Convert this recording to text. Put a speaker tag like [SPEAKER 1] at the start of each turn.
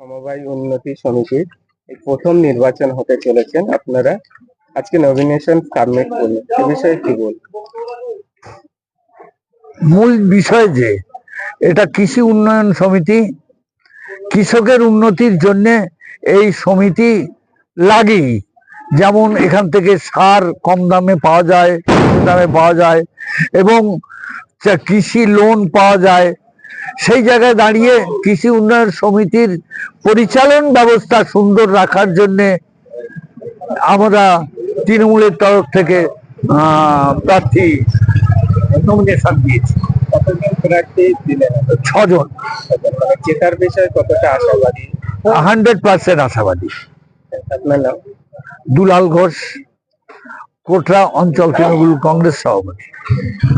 [SPEAKER 1] সমবায় উন্নতি সমিতির এই প্রথম নির্বাচন হতে চলেছেন আপনারা। আজকে নমিনেশন সাবমিট করলেন এ বিষয়ে কি বলবেন?
[SPEAKER 2] মূল বিষয় যে, এটা কৃষি উন্নয়ন সমিতি। কৃষকের উন্নতির জন্য এই সমিতি লাগেই। যেমন এখান থেকে সার কম দামে পাওয়া যায় দামে পাওয়া যায়, এবং কৃষি লোন পাওয়া যায় সেই জায়গায় দাঁড়িয়ে কৃষি উন্নয়ন সমিতির পরিচালন ব্যবস্থা সুন্দর রাখার জন্য আমরা তৃণমূলের তরফ থেকে প্রার্থী নমিনেশন দিয়েছি।
[SPEAKER 1] কতজন প্রার্থী দিলেন?
[SPEAKER 2] ছজন।
[SPEAKER 1] জেতার বিষয়ে কতটা আশাবাদী?
[SPEAKER 2] হান্ড্রেড পার্সেন্ট আশাবাদী। দুলাল ঘোষ কোটরা অঞ্চল তৃণমূল কংগ্রেস সভাপতি।